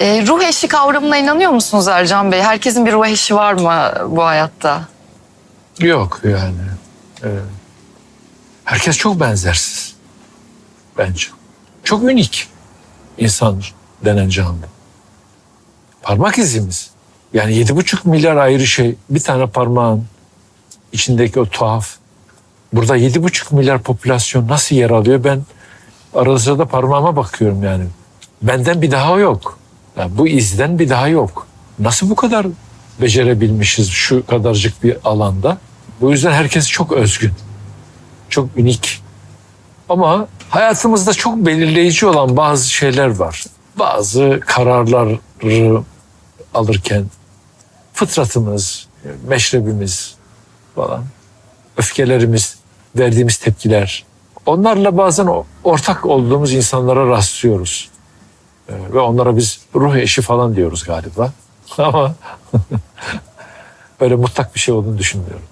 Ee, ruh eşi kavramına inanıyor musunuz Ercan Bey? Herkesin bir ruh eşi var mı bu hayatta? Yok yani. Ee, herkes çok benzersiz. Bence. Çok unik insan denen canlı. Parmak izimiz. Yani yedi buçuk milyar ayrı şey. Bir tane parmağın içindeki o tuhaf. Burada yedi buçuk milyar popülasyon nasıl yer alıyor? Ben arada sırada parmağıma bakıyorum yani. Benden bir daha yok. Yani bu izden bir daha yok. Nasıl bu kadar becerebilmişiz şu kadarcık bir alanda? Bu yüzden herkes çok özgün. Çok unik. Ama hayatımızda çok belirleyici olan bazı şeyler var. Bazı kararları alırken fıtratımız, meşrebimiz falan, öfkelerimiz, verdiğimiz tepkiler. Onlarla bazen ortak olduğumuz insanlara rastlıyoruz. Ee, Ve onlara biz ruh eşi falan diyoruz galiba. Ama öyle mutlak bir şey olduğunu düşünmüyorum.